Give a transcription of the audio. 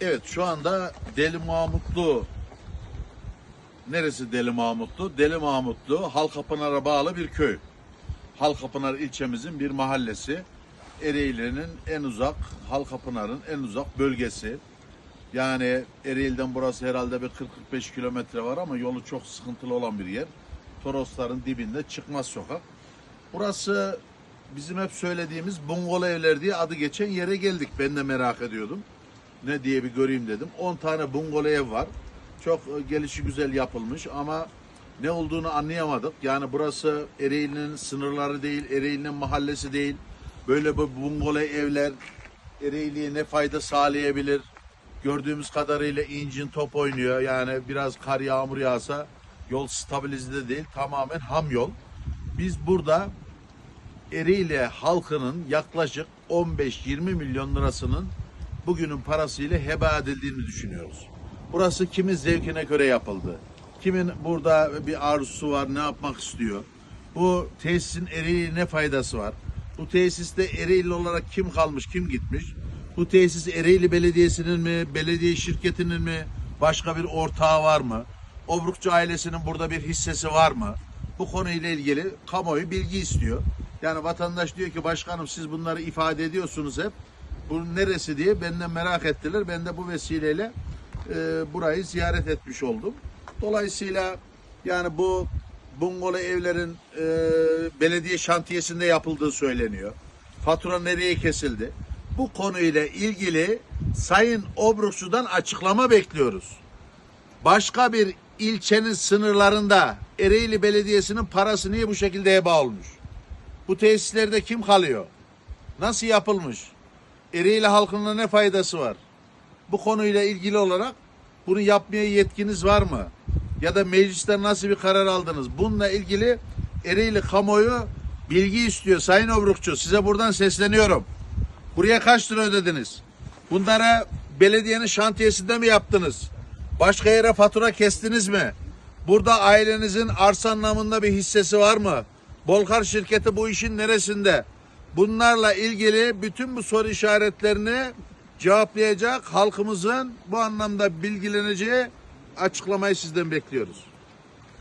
Evet şu anda Deli Mahmutlu neresi Deli Mahmutlu? Deli Mahmutlu Halkapınar'a bağlı bir köy. Halkapınar ilçemizin bir mahallesi. Ereğli'nin en uzak, Halkapınar'ın en uzak bölgesi. Yani Ereğli'den burası herhalde bir 40-45 kilometre var ama yolu çok sıkıntılı olan bir yer. Torosların dibinde çıkmaz sokak. Burası bizim hep söylediğimiz bungalow evler diye adı geçen yere geldik. Ben de merak ediyordum. Ne diye bir göreyim dedim. 10 tane bungalow ev var. Çok e, gelişi güzel yapılmış ama ne olduğunu anlayamadık. Yani burası Ereğli'nin sınırları değil, Ereğli'nin mahallesi değil. Böyle bu bungalow evler Ereğli'ye ne fayda sağlayabilir? Gördüğümüz kadarıyla incin top oynuyor. Yani biraz kar yağmur yağsa yol stabilize değil. Tamamen ham yol. Biz burada Ereğli halkının yaklaşık 15-20 milyon lirasının bugünün parasıyla heba edildiğini düşünüyoruz. Burası kimin zevkine göre yapıldı. Kimin burada bir arzusu var, ne yapmak istiyor. Bu tesisin Ereğli'ye ne faydası var? Bu tesiste Ereğli olarak kim kalmış, kim gitmiş? Bu tesis Ereğli Belediyesi'nin mi, belediye şirketinin mi, başka bir ortağı var mı? Obrukçu ailesinin burada bir hissesi var mı? Bu konuyla ilgili kamuoyu bilgi istiyor. Yani vatandaş diyor ki başkanım siz bunları ifade ediyorsunuz hep. Bu neresi diye benden merak ettiler. Ben de bu vesileyle e, burayı ziyaret etmiş oldum. Dolayısıyla yani bu bungalow evlerin e, belediye şantiyesinde yapıldığı söyleniyor. Fatura nereye kesildi? Bu konuyla ilgili Sayın Obrukçu'dan açıklama bekliyoruz başka bir ilçenin sınırlarında Ereğli Belediyesi'nin parası niye bu şekilde heba olmuş? Bu tesislerde kim kalıyor? Nasıl yapılmış? Ereğli halkına ne faydası var? Bu konuyla ilgili olarak bunu yapmaya yetkiniz var mı? Ya da meclisten nasıl bir karar aldınız? Bununla ilgili Ereğli kamuoyu bilgi istiyor. Sayın Obrukçu size buradan sesleniyorum. Buraya kaç lira ödediniz? Bunlara belediyenin şantiyesinde mi yaptınız? Başka yere fatura kestiniz mi? Burada ailenizin arsa anlamında bir hissesi var mı? Bolkar şirketi bu işin neresinde? Bunlarla ilgili bütün bu soru işaretlerini cevaplayacak halkımızın bu anlamda bilgileneceği açıklamayı sizden bekliyoruz.